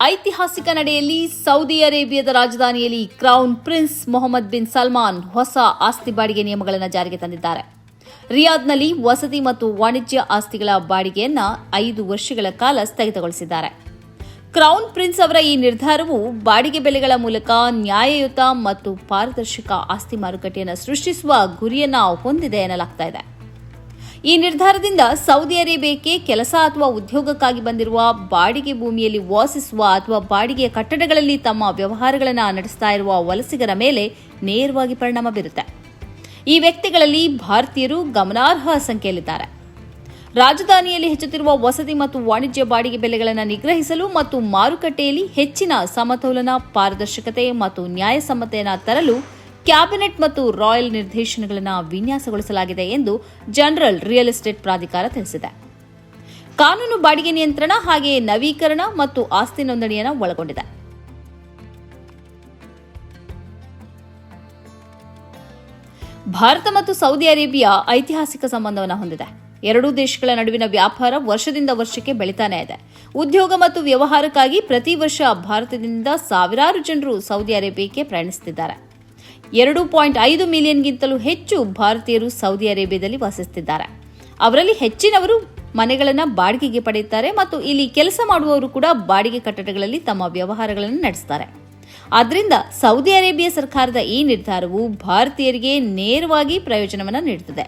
ಐತಿಹಾಸಿಕ ನಡೆಯಲ್ಲಿ ಸೌದಿ ಅರೇಬಿಯಾದ ರಾಜಧಾನಿಯಲ್ಲಿ crown prince Mohammed bin Salman ಹೊಸ ಆಸ್ತಿ ಬಾಡಿಗೆ ನಿಯಮಗಳನ್ನು ಜಾರಿಗೆ ತಂದಿದ್ದಾರೆ. ರಿಯಾದ್ನಲ್ಲಿ ವಸತಿ ಮತ್ತು ವಾಣಿಜ್ಯ ಆಸ್ತಿಗಳ ಬಾಡಿಗೆಯನ್ನು ಐದು ವರ್ಷಗಳ ಕಾಲ ಸ್ಥಗಿತಗೊಳಿಸಿದ್ದಾರೆ. ಕ್ರೌನ್ ಪ್ರಿನ್ಸ್ ಅವರ ಈ ನಿರ್ಧಾರವು ಬಾಡಿಗೆ ಬೆಲೆಗಳ ಮೂಲಕ ನ್ಯಾಯಯುತ ಮತ್ತು ಪಾರದರ್ಶಕ ಆಸ್ತಿ ಮಾರುಕಟ್ಟೆಯನ್ನು ಸೃಷ್ಟಿಸುವ ಗುರಿಯನ್ನ ಹೊಂದಿದೆ ಎನ್ನಲಾಗ್ತಾ ಈ ನಿರ್ಧಾರದಿಂದ ಸೌದಿ ಅರೇಬಿಯಾಕ್ಕೆ ಕೆಲಸ ಅಥವಾ ಉದ್ಯೋಗಕ್ಕಾಗಿ ಬಂದಿರುವ ಬಾಡಿಗೆ ಭೂಮಿಯಲ್ಲಿ ವಾಸಿಸುವ ಅಥವಾ ಬಾಡಿಗೆಯ ಕಟ್ಟಡಗಳಲ್ಲಿ ತಮ್ಮ ವ್ಯವಹಾರಗಳನ್ನು ನಡೆಸ್ತಾ ಇರುವ ವಲಸಿಗರ ಮೇಲೆ ನೇರವಾಗಿ ಪರಿಣಾಮ ಬೀರುತ್ತೆ. ಈ ವ್ಯಕ್ತಿಗಳಲ್ಲಿ ಭಾರತೀಯರು ಗಮನಾರ್ಹ ಸಂಖ್ಯೆಯಲ್ಲಿದ್ದಾರೆ. ರಾಜಧಾನಿಯಲ್ಲಿ ಹೆಚ್ಚುತ್ತಿರುವ ವಸತಿ ಮತ್ತು ವಾಣಿಜ್ಯ ಬಾಡಿಗೆ ಬೆಲೆಗಳನ್ನು ನಿಗ್ರಹಿಸಲು ಮತ್ತು ಮಾರುಕಟ್ಟೆಯಲ್ಲಿ ಹೆಚ್ಚಿನ ಸಮತೋಲನ, ಪಾರದರ್ಶಕತೆ ಮತ್ತು ನ್ಯಾಯಸಮ್ಮತೆಯನ್ನು ತರಲು ಕ್ಯಾಬಿನೆಟ್ ಮತ್ತು ರಾಯಲ್ ನಿರ್ದೇಶನಗಳನ್ನು ವಿನ್ಯಾಸಗೊಳಿಸಲಾಗಿದೆ ಎಂದು ಜನರಲ್ ರಿಯಲ್ ಎಸ್ಟೇಟ್ ಪ್ರಾಧಿಕಾರ ತಿಳಿಸಿದೆ. ಕಾನೂನು ಬಾಡಿಗೆ ನಿಯಂತ್ರಣ ಹಾಗೆಯೇ ನವೀಕರಣ ಮತ್ತು ಆಸ್ತಿ ನೋಂದಣಿಯನ್ನು ಒಳಗೊಂಡಿದೆ. ಭಾರತ ಮತ್ತು ಸೌದಿ ಅರೇಬಿಯಾ ಐತಿಹಾಸಿಕ ಸಂಬಂಧವನ್ನು ಹೊಂದಿದೆ. ಎರಡೂ ದೇಶಗಳ ನಡುವಿನ ವ್ಯಾಪಾರ ವರ್ಷದಿಂದ ವರ್ಷಕ್ಕೆ ಬೆಳೀತಾನೆ ಇದೆ. ಉದ್ಯೋಗ ಮತ್ತು ವ್ಯವಹಾರಕ್ಕಾಗಿ ಪ್ರತಿ ವರ್ಷ ಭಾರತದಿಂದ ಸಾವಿರಾರು ಜನರು ಸೌದಿ ಅರೇಬಿಯಾಕ್ಕೆ ಪ್ರಯಾಣಿಸುತ್ತಿದ್ದಾರೆ. ಎರಡು ಪಾಯಿಂಟ್ ಐದು ಮಿಲಿಯನ್ಗಿಂತಲೂ ಹೆಚ್ಚು ಭಾರತೀಯರು ಸೌದಿ ಅರೇಬಿಯಾದಲ್ಲಿ ವಾಸಿಸುತ್ತಿದ್ದಾರೆ. ಅವರಲ್ಲಿ ಹೆಚ್ಚಿನವರು ಮನೆಗಳನ್ನು ಬಾಡಿಗೆಗೆ ಪಡೆಯುತ್ತಾರೆ ಮತ್ತು ಇಲ್ಲಿ ಕೆಲಸ ಮಾಡುವವರು ಕೂಡ ಬಾಡಿಗೆ ಕಟ್ಟಡಗಳಲ್ಲಿ ತಮ್ಮ ವ್ಯವಹಾರಗಳನ್ನು ನಡೆಸುತ್ತಾರೆ ಆದ್ದರಿಂದ ಸೌದಿ ಅರೇಬಿಯಾ ಸರ್ಕಾರದ ಈ ನಿರ್ಧಾರವು ಭಾರತೀಯರಿಗೆ ನೇರವಾಗಿ ಪ್ರಯೋಜನವನ್ನು ನೀಡುತ್ತದೆ.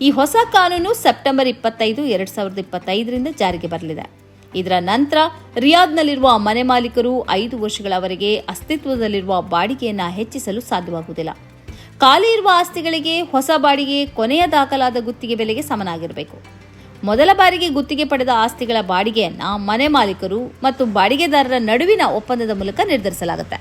ಈ ಹೊಸ ಕಾನೂನು ಸೆಪ್ಟೆಂಬರ್ ಇಪ್ಪತ್ತೈದು, ಎರಡು ಸಾವಿರದ ಇಪ್ಪತ್ತೈದರಿಂದ ಜಾರಿಗೆ ಬರಲಿದೆ. ಇದರ ನಂತರ ರಿಯಾದ್ನಲ್ಲಿರುವ ಮನೆ ಮಾಲೀಕರು ಐದು ವರ್ಷಗಳವರೆಗೆ ಅಸ್ತಿತ್ವದಲ್ಲಿರುವ ಬಾಡಿಗೆಯನ್ನು ಹೆಚ್ಚಿಸಲು ಸಾಧ್ಯವಾಗುವುದಿಲ್ಲ. ಖಾಲಿ ಇರುವ ಆಸ್ತಿಗಳಿಗೆ ಹೊಸ ಬಾಡಿಗೆ, ಕೊನೆಯ ದಾಖಲಾದ ಗುತ್ತಿಗೆ ಬೆಲೆಗೆ ಸಮನಾಗಿರಬೇಕು. ಮೊದಲ ಬಾರಿಗೆ ಗುತ್ತಿಗೆ ಪಡೆದ ಆಸ್ತಿಗಳ ಬಾಡಿಗೆಯನ್ನು ಮನೆ ಮಾಲೀಕರು ಮತ್ತು ಬಾಡಿಗೆದಾರರ ನಡುವಿನ ಒಪ್ಪಂದದ ಮೂಲಕ ನಿರ್ಧರಿಸಲಾಗುತ್ತೆ.